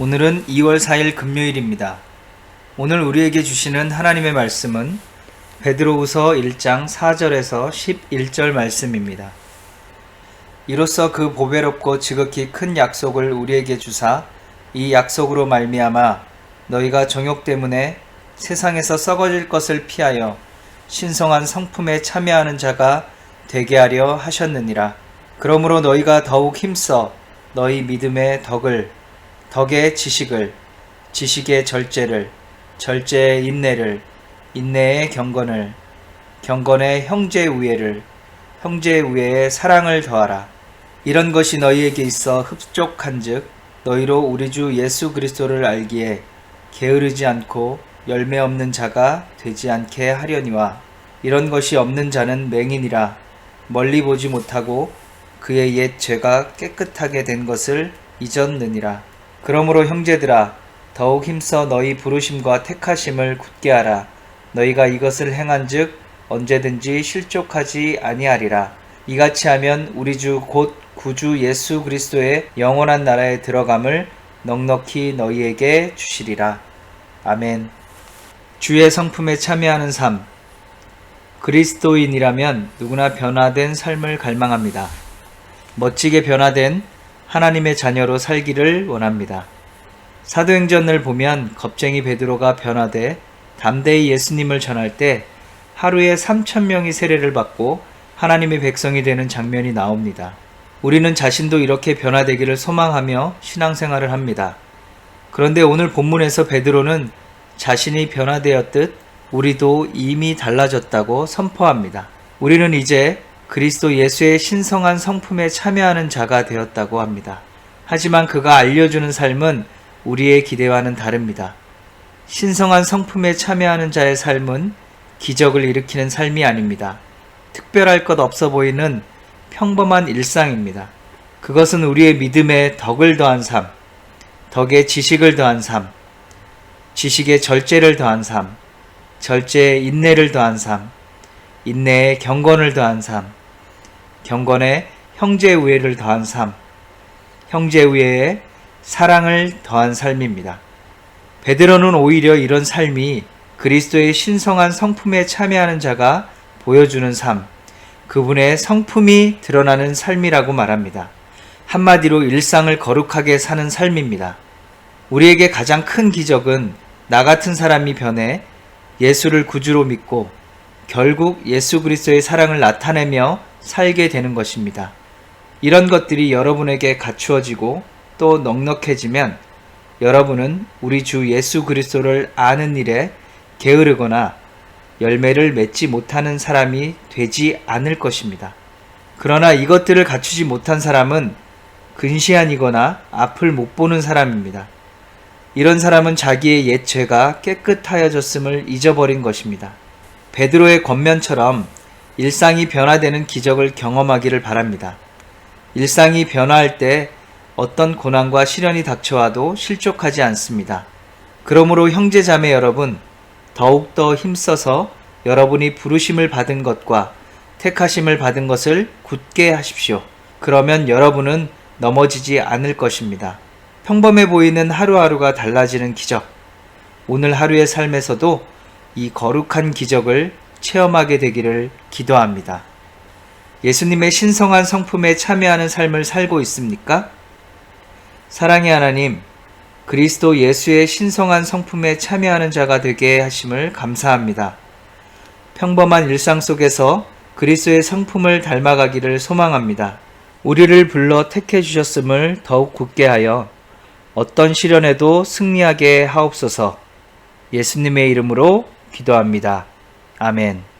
오늘은 2월 4일 금요일입니다. 오늘 우리에게 주시는 하나님의 말씀은 베드로후서 1장 4절에서 11절 말씀입니다. 이로써 그 보배롭고 지극히 큰 약속을 우리에게 주사 이 약속으로 말미암아 너희가 정욕 때문에 세상에서 썩어질 것을 피하여 신성한 성품에 참여하는 자가 되게 하려 하셨느니라. 그러므로 너희가 더욱 힘써 너희 믿음의 덕을 덕의 지식을 지식의 절제를 절제의 인내를 인내의 경건을 경건의 형제 우애를 형제 우애의 사랑을 더하라. 이런 것이 너희에게 있어 흡족한즉 너희로 우리 주 예수 그리스도를 알기에 게으르지 않고 열매 없는 자가 되지 않게 하려니와 이런 것이 없는 자는 맹인이라 멀리 보지 못하고 그의 옛 죄가 깨끗하게 된 것을 잊었느니라. 그러므로 형제들아 더욱 힘써 너희 부르심과 택하심을 굳게 하라. 너희가 이것을 행한즉 언제든지 실족하지 아니하리라. 이같이 하면 우리 주 곧 구주 예수 그리스도의 영원한 나라에 들어감을 넉넉히 너희에게 주시리라. 아멘. 주의 성품에 참여하는 삶. 그리스도인이라면 누구나 변화된 삶을 갈망합니다. 멋지게 변화된 하나님의 자녀로 살기를 원합니다. 사도행전을 보면 겁쟁이 베드로가 변화돼 담대히 예수님을 전할 때 하루에 3천 명이 세례를 받고 하나님의 백성이 되는 장면이 나옵니다. 우리는 자신도 이렇게 변화되기를 소망하며 신앙생활을 합니다. 그런데 오늘 본문에서 베드로는 자신이 변화되었듯 우리도 이미 달라졌다고 선포합니다. 우리는 이제 그리스도 예수의 신성한 성품에 참여하는 자가 되었다고 합니다. 하지만 그가 알려주는 삶은 우리의 기대와는 다릅니다. 신성한 성품에 참여하는 자의 삶은 기적을 일으키는 삶이 아닙니다. 특별할 것 없어 보이는 평범한 일상입니다. 그것은 우리의 믿음에 덕을 더한 삶, 덕에 지식을 더한 삶, 지식에 절제를 더한 삶, 절제에 인내를 더한 삶, 인내에 경건을 더한 삶, 경건에 형제 우애를 더한 삶, 형제 우애에 사랑을 더한 삶입니다. 베드로는 오히려 이런 삶이 그리스도의 신성한 성품에 참여하는 자가 보여주는 삶, 그분의 성품이 드러나는 삶이라고 말합니다. 한마디로 일상을 거룩하게 사는 삶입니다. 우리에게 가장 큰 기적은 나 같은 사람이 변해 예수를 구주로 믿고 결국 예수 그리스도의 사랑을 나타내며 살게 되는 것입니다. 이런 것들이 여러분에게 갖추어지고 또 넉넉해지면 여러분은 우리 주 예수 그리스도를 아는 일에 게으르거나 열매를 맺지 못하는 사람이 되지 않을 것입니다. 그러나 이것들을 갖추지 못한 사람은 근시안이거나 앞을 못 보는 사람입니다. 이런 사람은 자기의 옛 죄가 깨끗하여졌음을 잊어버린 것입니다. 베드로의 겉면처럼 일상이 변화되는 기적을 경험하기를 바랍니다. 일상이 변화할 때 어떤 고난과 시련이 닥쳐와도 실족하지 않습니다. 그러므로 형제 자매 여러분, 더욱더 힘써서 여러분이 부르심을 받은 것과 택하심을 받은 것을 굳게 하십시오. 그러면 여러분은 넘어지지 않을 것입니다. 평범해 보이는 하루하루가 달라지는 기적. 오늘 하루의 삶에서도 이 거룩한 기적을 체험하게 되기를 기도합니다. 예수님의 신성한 성품에 참여하는 삶을 살고 있습니까? 사랑의 하나님, 그리스도 예수의 신성한 성품에 참여하는 자가 되게 하심을 감사합니다. 평범한 일상 속에서 그리스도의 성품을 닮아가기를 소망합니다. 우리를 불러 택해 주셨음을 더욱 굳게 하여 어떤 시련에도 승리하게 하옵소서 예수님의 이름으로 기도합니다. 아멘.